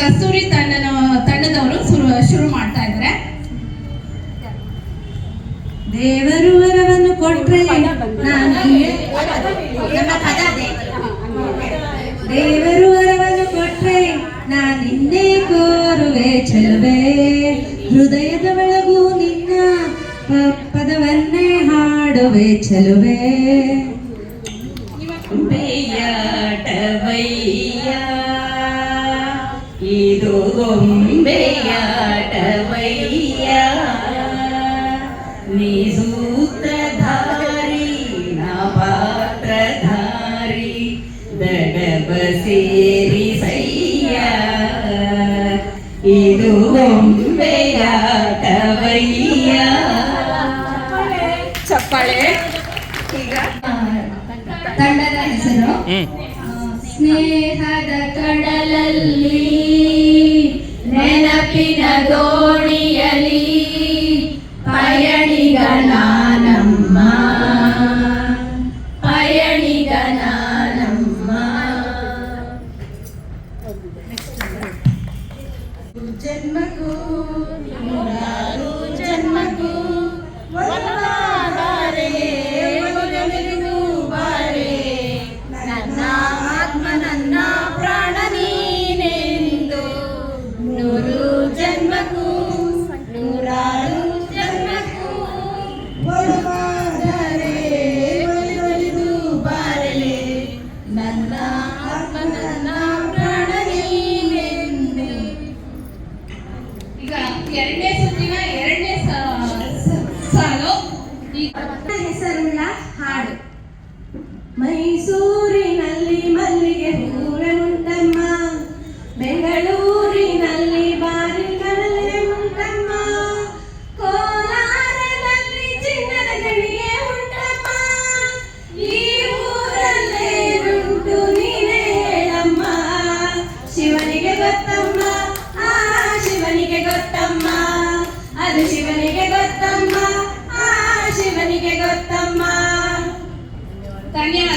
ಕಸ್ತೂರಿ ತಂಡನ ತಂಡದವರು ಶುರು ಶುರು ಮಾಡ್ತಾ ಇದ್ದಾರೆ. ದೇವರು ವರವನ್ನು ಕೊಟ್ರೆ ನಾನು. ದೇವರು ವರವನ್ನು ಕೊಟ್ರೆ ನಾನಿನ್ನೇ ಕೋರುವೆ ಚೆಲುವೆ. ಹೃದಯದ ಬೆಳಗು ನಿನ್ನ ಪದವನ್ನೇ ಹಾಡುವೆ ಚೆಲುವೆ. ಗೊಂಬೆಯಾಟವಯ್ಯ ನೀ ಸೂತ್ರಧಾರಿ ನಾ ಪಾತ್ರಧಾರಿ ದಡಬ ಸೇರಿ ಸಯ್ಯ ಇದು ಚಪ್ಪಾಳೆ. ಈಗ? ತಂಡದ ಹೆಸರು? ಸ್ನೇಹದ ಕಡಲಲ್ಲಿ. ನೆನಪಿನ ದೋಣಿಯಲಿ ಹೆಸರುಳ್ಳ ಹಾಡು. ಮೈಸೂರಿನಲ್ಲಿ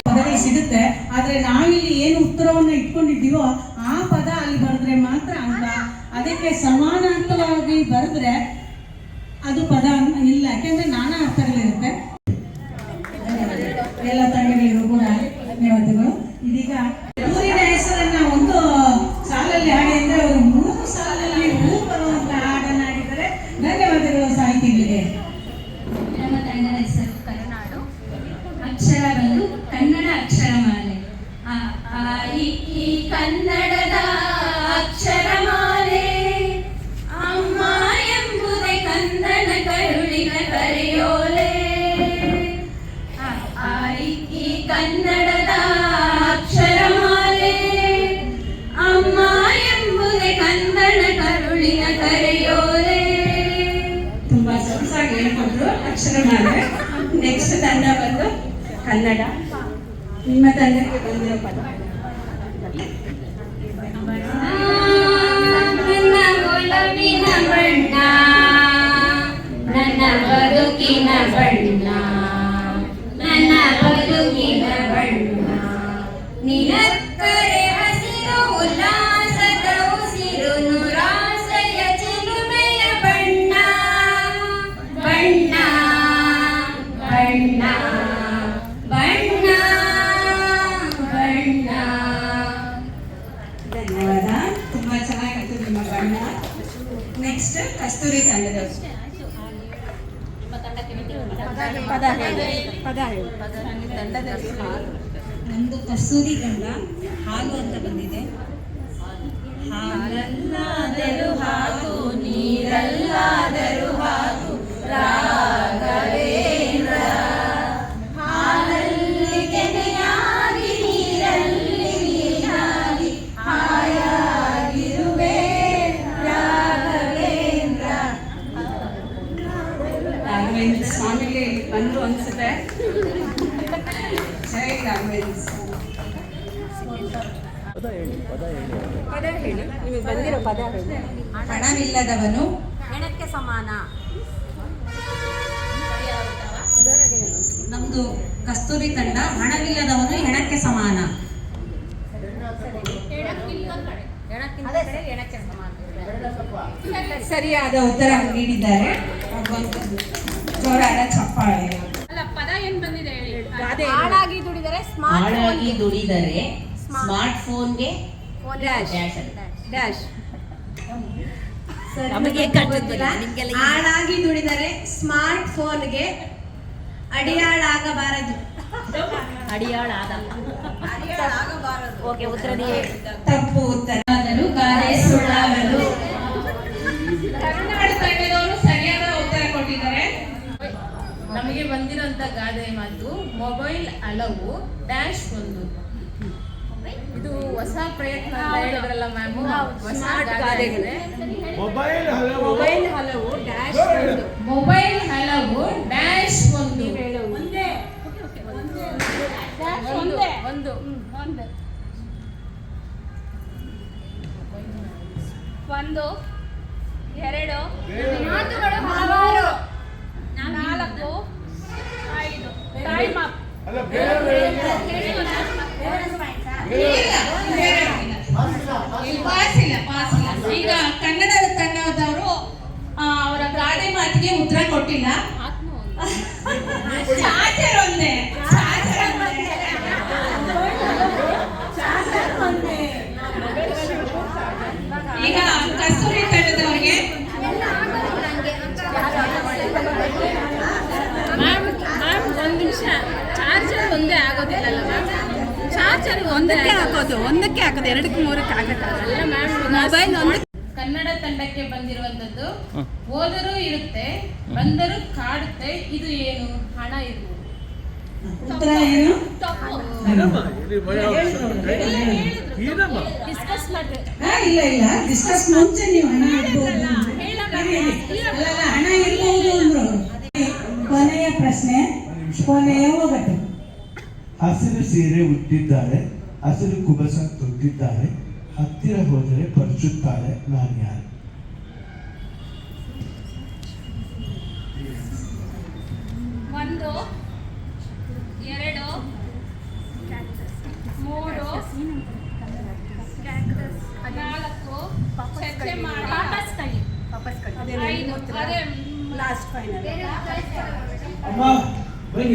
ಪದಗಳು ಸಿಗುತ್ತೆ ಆದ್ರೆ ನಾವಿಲ್ಲಿ ಏನು ಉತ್ತರವನ್ನು ಇಟ್ಕೊಂಡಿದ್ದೀವೋ ಆ ಪದ ಅಲ್ಲಿ ಬರೆದ್ರೆ ಮಾತ್ರ ಅಲ್ಲ. ಅದಕ್ಕೆ ಸಮಾನಾರ್ಥವಾಗಿ ಬರೆದ್ರೆ ಅದು ಪದ ಇಲ್ಲ ಯಾಕೆಂದ್ರೆ ನಾನಾ ಅರ್ಥಗಳಿರುತ್ತೆ ಎಲ್ಲ ತಂಡಗಳಿಗೂ ಕೂಡ ಧನ್ಯವಾದಗಳು. ಇದೀಗ ಊರಿನ ಹೆಸರನ್ನ ಒಂದು ಸಾಲಲ್ಲಿ ಹಾಡಿ ಅಂದ್ರೆ ಅವರು ಮೂರು ಸಾಲಲ್ಲಿ ಹೂ ಬರುವಂತಹ ಹಾಡನ್ನ ಹಾಡಿದರೆ ಧನ್ಯವಾದಗಳು ಸಾಹಿತಿಗಳಿಗೆ. ಹೇಳ್ಕೊಟ್ರು ಅಕ್ಷರಮಾಲೆ ನೆಕ್ಸ್ಟ್ ತಂಡ ಬಂದು ಕನ್ನಡ. ನಿಮ್ಮ ತಂಡಕ್ಕೆ ಬಂದಿರೋ ಪದ. ನೆಕ್ಸ್ಟ್ ಕಸ್ತೂರಿ ತಂಡದವರು ನಮ್ದು ಕಸ್ತೂರಿ ತಂಡ ಹಾಲು ಅಂತ ಬಂದಿದೆ. ಹಾಲಲ್ಲಾದರೂ ಸ್ವಾಮಿಗೆ ಬಂದು ಅನ್ಸುತ್ತೆ ಹಣವಿಲ್ಲದವನು ಹೆಣಕ್ಕೆ ಸಮಾನ. ನಮ್ದು ಕಸ್ತೂರಿ ತಂಡ ಹಣವಿಲ್ಲದವನು ಹೆಣಕ್ಕೆ ಸಮಾನ. ಸರಿಯಾದ ಉತ್ತರ ನೀಡಿದ್ದಾರೆ. ಜೋರಾದ ಚಪ್ಪಾಳೆ ಹಾಳಾಗಿ ದುಡಿದರೆ ಸ್ಮಾರ್ಟ್ ಹಾಳಾಗಿ ದುಡಿದರೆ ಸ್ಮಾರ್ಟ್ ಫೋನ್ಗೆ ಡ್ಯಾಶ್ ಡ್ಯಾಶ್ ನಮಗೆ ಹಾಳಾಗಿ ದುಡಿದರೆ ಸ್ಮಾರ್ಟ್ ಫೋನ್ಗೆ ಅಡಿಯಾಳಾಗಬಾರದು. ಅಡಿಯಾಳಾದ. ಓಕೆ ಉತ್ತರ ತಪ್ಪು ಉತ್ತರ. ಗಾದೆ ಮಾತು ಮೊಬೈಲ್ ಹಲವು ಡ್ಯಾಶ್ ಒಂದು. ಇದು ಹೊಸ ಪ್ರಯತ್ನ ಹೇಳಿದ್ರಲ್ಲ ಮ್ಯಾಮ್. ಹೊಸ ಗಾದೆಗಳೇ ಮೊಬೈಲ್ ಹಲವು. ಮೊಬೈಲ್ ಹಲವು ಡ್ಯಾಶ್ ಒಂದು. ಮೊಬೈಲ್ ಹಲವು ಡ್ಯಾಶ್ ಒಂದು. ಒಂದು. ಒಂದು. ಒಂದು. ಎರಡು ಮಾತುಗಳು ಹಲವಾರು. time up. Time up. Charger ಒಂದಕ್ಕೆ ಹಾಕೋದು ಒಂದಕ್ಕೆ ಹಾಕೋದು ಎರಡಕ್ಕೆ ಮೂರಕ್ಕೆ ಆಗಕ್ಕಾಗಲ್ಲ ಮ್ಯಾಮ್ ಮೊಬೈಲ್ ಒಂದು ಕನ್ನಡ ತಂಡಕ್ಕೆ ಬಂದಿರುವಂತದ್ದು ಹೋದರೂ ಇರುತ್ತೆ ಬಂದರೂ ಕಾಡುತ್ತೆ ಇದು ಏನು? ಹಣ ಇರುವುದು ಉತ್ತರ ಏನು? ಏನಮ್ಮ ಡಿಸ್ಕಸ್ ಮಾಡ್ರಿ ಹಾ, ಇಲ್ಲ ಇಲ್ಲ. ಡಿಸ್ಕಸ್ ಮುಂಚೆ ನೀವು ಹಣ ಹಣ ಇರ್ಬೋದು ಅಂದ್ರು ಕೊನೆಯ ಪ್ರಶ್ನೆ. ಕೊನೆಯ ಒಗಟು ಹಸಿರು ಸೀರೆ ಉಟ್ಟಿದ್ದಾರೆ ಹಸಿರು ಕುಬಸ ತೊಟ್ಟಿದ್ದಾಳೆ ಹತ್ತಿರ ಹೋದರೆ ಪರಚುತ್ತಾಳೆ ನಾನು ಯಾರು? ಒಂದು ಎರಡು ಮೂರು ನಾಲ್ಕು ಚರ್ಚೆ ಮಾಡಿ. ಐದು ಅದೇ ಲಾಸ್ಟ್ ಫೈನಲ್ ಅಮ್ಮ